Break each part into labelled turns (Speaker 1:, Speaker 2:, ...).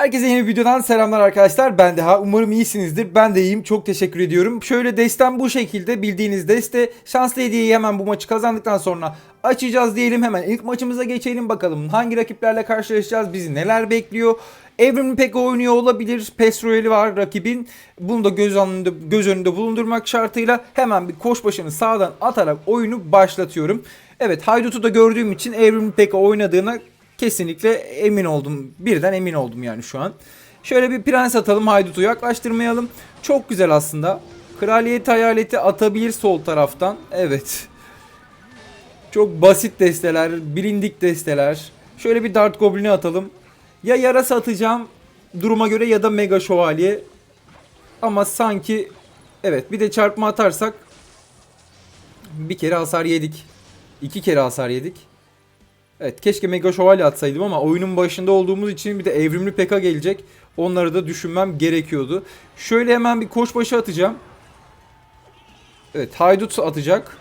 Speaker 1: Herkese yeni videodan selamlar arkadaşlar. Ben Deha. Umarım iyisinizdir. Ben de iyiyim. Çok teşekkür ediyorum. Şöyle destem bu şekilde. Bildiğiniz deste. Şanslı hediyeyi hemen bu maçı kazandıktan sonra açacağız diyelim. Hemen ilk maçımıza geçelim bakalım. Hangi rakiplerle karşılaşacağız? Bizi neler bekliyor? Evrimli pek oynuyor olabilir. Pesroeli var rakibin. Bunu da göz önünde, göz önünde bulundurmak şartıyla hemen bir koş başını sağdan atarak oyunu başlatıyorum. Evet Haydut'u da gördüğüm için Evrimli Pekka oynadığına kesinlikle emin oldum. Birden emin oldum yani şu an. Şöyle bir prens atalım Haydut'u yaklaştırmayalım. Çok güzel aslında. Kraliyet hayaleti atabilir sol taraftan. Evet. Çok basit desteler, bilindik desteler. Şöyle bir Dart Goblin'i atalım. Ya yarasa atacağım duruma göre ya da Mega Şövalye. Ama sanki evet bir de çarpma atarsak bir kere hasar yedik. iki kere hasar yedik. Evet keşke Mega Şövalye atsaydım ama oyunun başında olduğumuz için bir de evrimli Pekka gelecek. Onları da düşünmem gerekiyordu. Şöyle hemen bir koşbaşı atacağım. Evet Haydut atacak.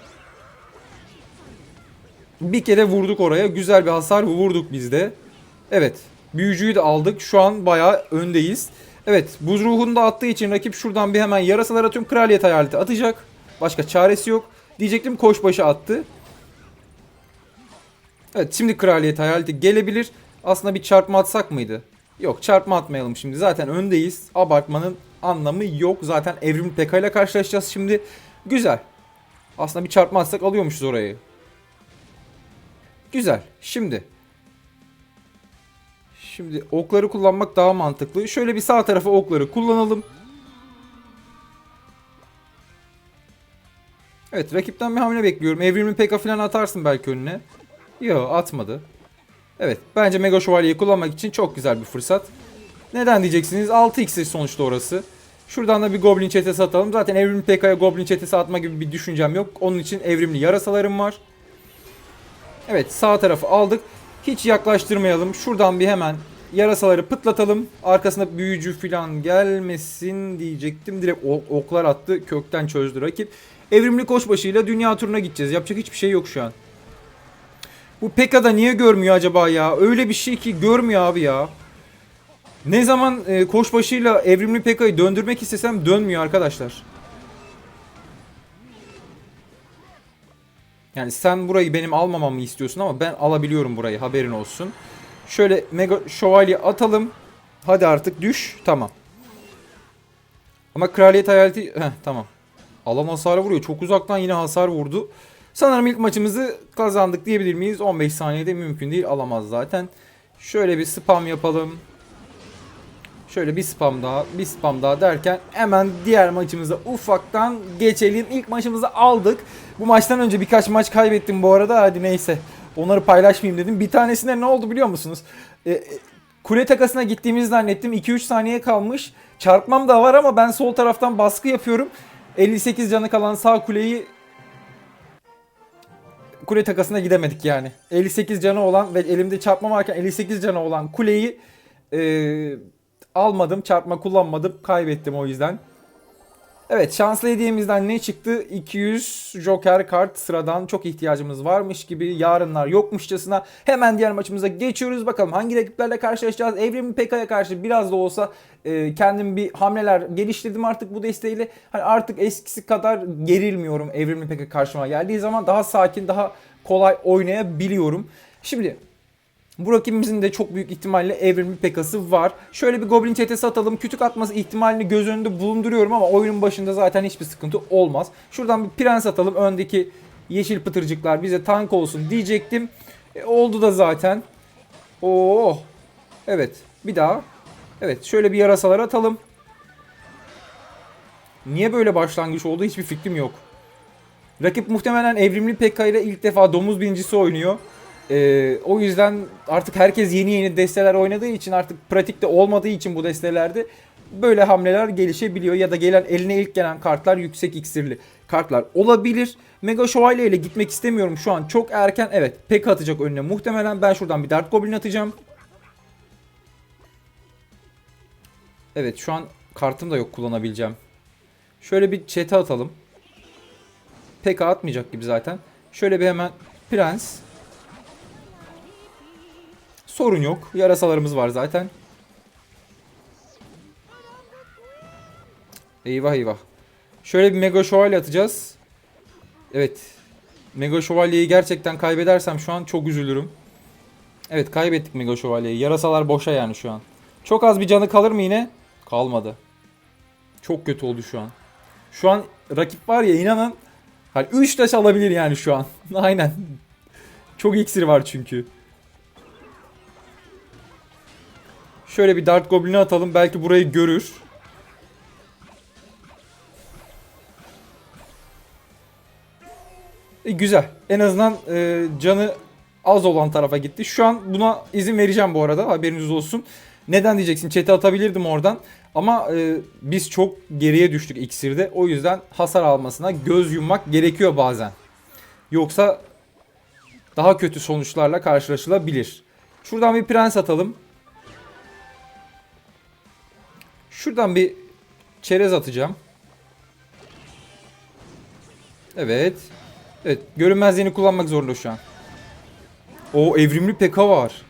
Speaker 1: Bir kere vurduk oraya. Güzel bir hasar vurduk biz de. Evet. Büyücüyü de aldık. Şu an bayağı öndeyiz. Evet. Buz ruhunu da attığı için rakip şuradan bir hemen yarasalar atıyorum. Kraliyet hayaleti atacak. Başka çaresi yok. Diyecektim koşbaşı attı. Evet şimdi kraliyet hayaleti gelebilir. Aslında bir çarpma atsak mıydı? Yok çarpma atmayalım şimdi. Zaten öndeyiz. Abartmanın anlamı yok. Zaten evrim PK ile karşılaşacağız şimdi. Güzel. Aslında bir çarpma atsak alıyormuşuz orayı. Güzel. Şimdi. Şimdi okları kullanmak daha mantıklı. Şöyle bir sağ tarafa okları kullanalım. Evet rakipten bir hamle bekliyorum. Evrimin PK falan atarsın belki önüne. Yo atmadı. Evet bence Mega Şövalye'yi kullanmak için çok güzel bir fırsat. Neden diyeceksiniz 6x sonuçta orası. Şuradan da bir Goblin çetesi atalım. Zaten evrimli PK'ya Goblin çetesi atma gibi bir düşüncem yok. Onun için evrimli yarasalarım var. Evet sağ tarafı aldık. Hiç yaklaştırmayalım. Şuradan bir hemen yarasaları pıtlatalım. Arkasında büyücü falan gelmesin diyecektim. Direkt oklar attı. Kökten çözdü rakip. Evrimli koçbaşıyla dünya turuna gideceğiz. Yapacak hiçbir şey yok şu an. Bu Peka'da niye görmüyor acaba ya? Öyle bir şey ki görmüyor abi ya. Ne zaman e, koşbaşıyla evrimli Peka'yı döndürmek istesem dönmüyor arkadaşlar. Yani sen burayı benim almamamı istiyorsun ama ben alabiliyorum burayı haberin olsun. Şöyle mega şövalye atalım. Hadi artık düş. Tamam. Ama kraliyet hayaleti... Heh, tamam. Alan hasarı vuruyor. Çok uzaktan yine hasar vurdu. Sanırım ilk maçımızı kazandık diyebilir miyiz? 15 saniyede mümkün değil alamaz zaten. Şöyle bir spam yapalım. Şöyle bir spam daha, bir spam daha derken hemen diğer maçımıza ufaktan geçelim. İlk maçımızı aldık. Bu maçtan önce birkaç maç kaybettim bu arada. Hadi neyse. Onları paylaşmayayım dedim. Bir tanesinde ne oldu biliyor musunuz? E, e, kule takasına gittiğimizi zannettim. 2-3 saniye kalmış. Çarpmam da var ama ben sol taraftan baskı yapıyorum. 58 canı kalan sağ kuleyi kule takasına gidemedik yani. 58 canı olan ve elimde çarpma varken 58 canı olan kuleyi e, almadım. Çarpma kullanmadım. Kaybettim o yüzden. Evet şanslı hediyemizden ne çıktı? 200 Joker kart sıradan çok ihtiyacımız varmış gibi yarınlar yokmuşçasına hemen diğer maçımıza geçiyoruz. Bakalım hangi rakiplerle karşılaşacağız? Evrim PK'ya karşı biraz da olsa e, kendim bir hamleler geliştirdim artık bu desteğiyle. Hani artık eskisi kadar gerilmiyorum Evrimli PK karşıma geldiği zaman daha sakin daha kolay oynayabiliyorum. Şimdi bu rakibimizin de çok büyük ihtimalle evrimli pekası var. Şöyle bir goblin çetesi atalım. Kütük atması ihtimalini göz önünde bulunduruyorum ama oyunun başında zaten hiçbir sıkıntı olmaz. Şuradan bir prens atalım. Öndeki yeşil pıtırcıklar bize tank olsun diyecektim. E, oldu da zaten. Oo. Evet. Bir daha. Evet. Şöyle bir yarasalar atalım. Niye böyle başlangıç oldu hiçbir fikrim yok. Rakip muhtemelen evrimli Pekka ile ilk defa domuz birincisi oynuyor. Ee, o yüzden artık herkes yeni yeni desteler oynadığı için artık pratikte olmadığı için bu destelerde böyle hamleler gelişebiliyor ya da gelen eline ilk gelen kartlar yüksek iksirli kartlar olabilir. Mega Şövalye ile gitmek istemiyorum şu an çok erken. Evet pek atacak önüne muhtemelen ben şuradan bir Dart Goblin atacağım. Evet şu an kartım da yok kullanabileceğim. Şöyle bir çete atalım. Pek atmayacak gibi zaten. Şöyle bir hemen Prens. Sorun yok. Yarasalarımız var zaten. Eyvah eyvah. Şöyle bir mega şövalye atacağız. Evet. Mega şövalyeyi gerçekten kaybedersem şu an çok üzülürüm. Evet kaybettik mega şövalyeyi. Yarasalar boşa yani şu an. Çok az bir canı kalır mı yine? Kalmadı. Çok kötü oldu şu an. Şu an rakip var ya inanın. Hani 3 taş alabilir yani şu an. Aynen. Çok iksir var çünkü. Şöyle bir Dart Goblin'i atalım. Belki burayı görür. E, güzel. En azından e, canı az olan tarafa gitti. Şu an buna izin vereceğim bu arada. Haberiniz olsun. Neden diyeceksin? Çete atabilirdim oradan. Ama e, biz çok geriye düştük iksirde. O yüzden hasar almasına göz yummak gerekiyor bazen. Yoksa daha kötü sonuçlarla karşılaşılabilir. Şuradan bir prens atalım. Şuradan bir çerez atacağım. Evet. Evet. Görünmezliğini kullanmak zorunda şu an. O evrimli peka var.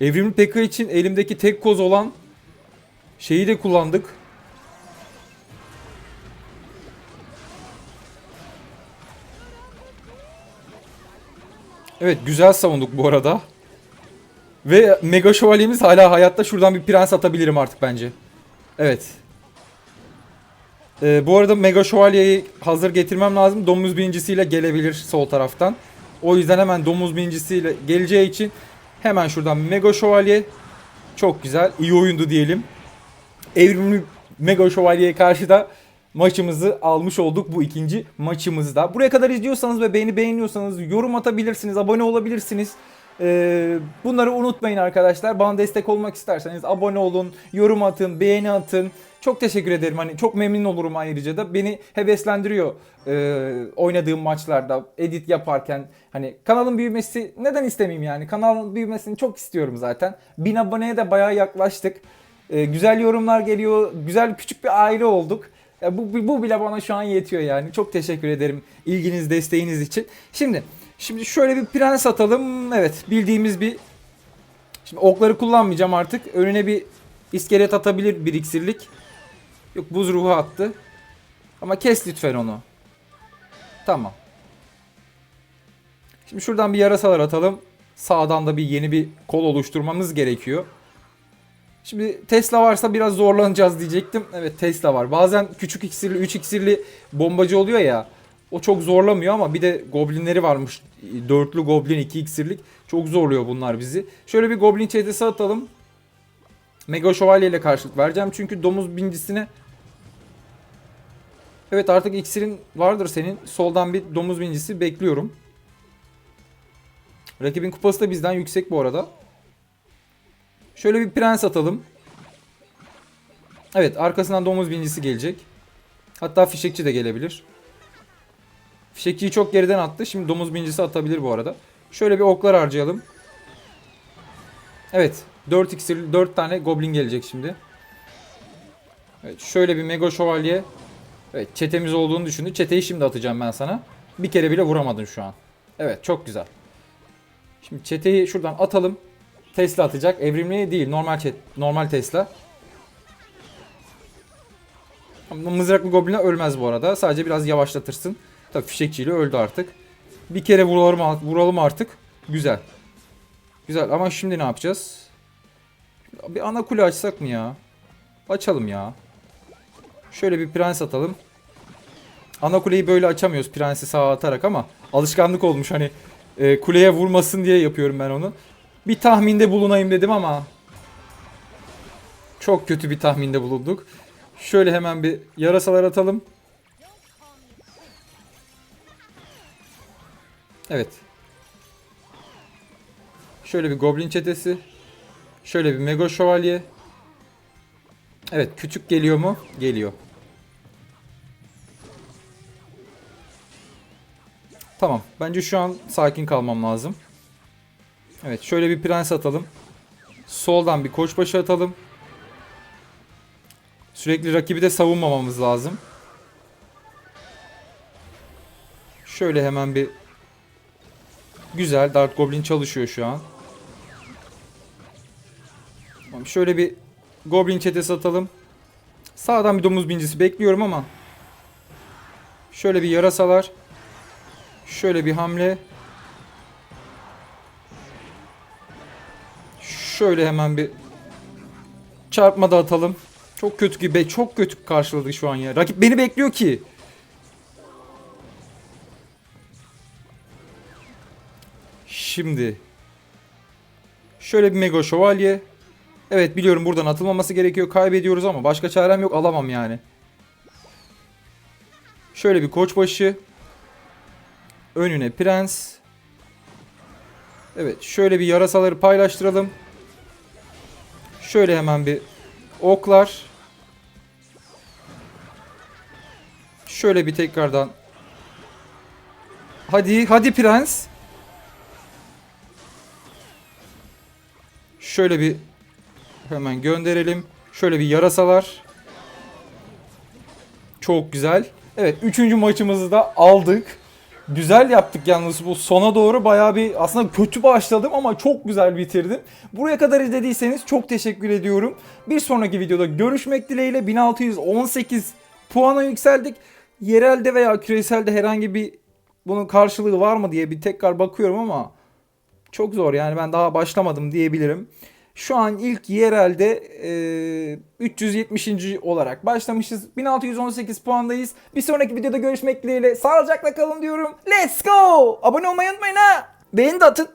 Speaker 1: Evrimli peka için elimdeki tek koz olan şeyi de kullandık. Evet güzel savunduk bu arada. Ve Mega Şövalyemiz hala hayatta. Şuradan bir prens atabilirim artık bence. Evet. Ee, bu arada Mega Şövalye'yi hazır getirmem lazım. Domuz birincisiyle gelebilir sol taraftan. O yüzden hemen domuz birincisiyle geleceği için hemen şuradan Mega Şövalye. Çok güzel. iyi oyundu diyelim. Evrimli Mega Şövalye'ye karşı da maçımızı almış olduk bu ikinci maçımızda. Buraya kadar izliyorsanız ve beğeni beğeniyorsanız yorum atabilirsiniz, abone olabilirsiniz. Ee, bunları unutmayın arkadaşlar. Bana destek olmak isterseniz abone olun, yorum atın, beğeni atın. Çok teşekkür ederim. Hani çok memnun olurum ayrıca da. Beni heveslendiriyor e, oynadığım maçlarda, edit yaparken. Hani kanalın büyümesi neden istemeyeyim yani? Kanalın büyümesini çok istiyorum zaten. 1000 aboneye de bayağı yaklaştık. E, güzel yorumlar geliyor. Güzel küçük bir aile olduk. Ya bu, bu bile bana şu an yetiyor yani. Çok teşekkür ederim ilginiz, desteğiniz için. Şimdi şimdi şöyle bir prens atalım. Evet, bildiğimiz bir Şimdi okları kullanmayacağım artık. Önüne bir iskelet atabilir bir iksirlik. Yok buz ruhu attı. Ama kes lütfen onu. Tamam. Şimdi şuradan bir yarasalar atalım. Sağdan da bir yeni bir kol oluşturmamız gerekiyor. Şimdi Tesla varsa biraz zorlanacağız diyecektim. Evet Tesla var. Bazen küçük iksirli, 3 iksirli bombacı oluyor ya. O çok zorlamıyor ama bir de goblinleri varmış. Dörtlü goblin, 2 iksirlik. Çok zorluyor bunlar bizi. Şöyle bir goblin çetesi atalım. Mega şövalye ile karşılık vereceğim. Çünkü domuz bincisine Evet artık iksirin vardır senin. Soldan bir domuz bincisi bekliyorum. Rakibin kupası da bizden yüksek bu arada. Şöyle bir prens atalım. Evet arkasından domuz bincisi gelecek. Hatta fişekçi de gelebilir. Fişekçiyi çok geriden attı. Şimdi domuz bincisi atabilir bu arada. Şöyle bir oklar harcayalım. Evet. 4 iksir 4 tane goblin gelecek şimdi. Evet, şöyle bir mega şövalye. Evet çetemiz olduğunu düşündü. Çeteyi şimdi atacağım ben sana. Bir kere bile vuramadın şu an. Evet çok güzel. Şimdi çeteyi şuradan atalım. Tesla atacak. Evrimli değil. Normal çet, normal Tesla. Mızraklı Goblin'e ölmez bu arada. Sadece biraz yavaşlatırsın. Tabii fişekçiyle öldü artık. Bir kere vuralım, vuralım artık. Güzel. Güzel ama şimdi ne yapacağız? Bir ana kule açsak mı ya? Açalım ya. Şöyle bir prens atalım. Ana kuleyi böyle açamıyoruz prensi sağa atarak ama alışkanlık olmuş hani e, kuleye vurmasın diye yapıyorum ben onu. Bir tahminde bulunayım dedim ama çok kötü bir tahminde bulunduk. Şöyle hemen bir yarasalar atalım. Evet. Şöyle bir goblin çetesi. Şöyle bir mega şövalye. Evet küçük geliyor mu? Geliyor. Tamam. Bence şu an sakin kalmam lazım. Evet şöyle bir prens atalım. Soldan bir koçbaşı atalım. Sürekli rakibi de savunmamamız lazım. Şöyle hemen bir Güzel. Dart Goblin çalışıyor şu an. Şöyle bir Goblin çetesi atalım. Sağdan bir domuz bincisi bekliyorum ama. Şöyle bir yarasalar. Şöyle bir hamle. Şöyle hemen bir çarpma da atalım. Çok kötü gibi, çok kötü karşıladık şu an ya. Rakip beni bekliyor ki. Şimdi şöyle bir mega şövalye. Evet biliyorum buradan atılmaması gerekiyor. Kaybediyoruz ama başka çarem yok. Alamam yani. Şöyle bir koçbaşı. Önüne prens. Evet şöyle bir yarasaları paylaştıralım. Şöyle hemen bir oklar. Şöyle bir tekrardan. Hadi hadi prens. Şöyle bir hemen gönderelim. Şöyle bir yarasalar. Çok güzel. Evet üçüncü maçımızı da aldık. Güzel yaptık yalnız bu sona doğru bayağı bir aslında kötü başladım ama çok güzel bitirdim. Buraya kadar izlediyseniz çok teşekkür ediyorum. Bir sonraki videoda görüşmek dileğiyle 1618 puana yükseldik. Yerelde veya küreselde herhangi bir bunun karşılığı var mı diye bir tekrar bakıyorum ama çok zor yani ben daha başlamadım diyebilirim. Şu an ilk yerelde e, 370. olarak başlamışız. 1618 puandayız. Bir sonraki videoda görüşmek dileğiyle. Sağlıcakla kalın diyorum. Let's go! Abone olmayı unutmayın ha. Beğeni de atın.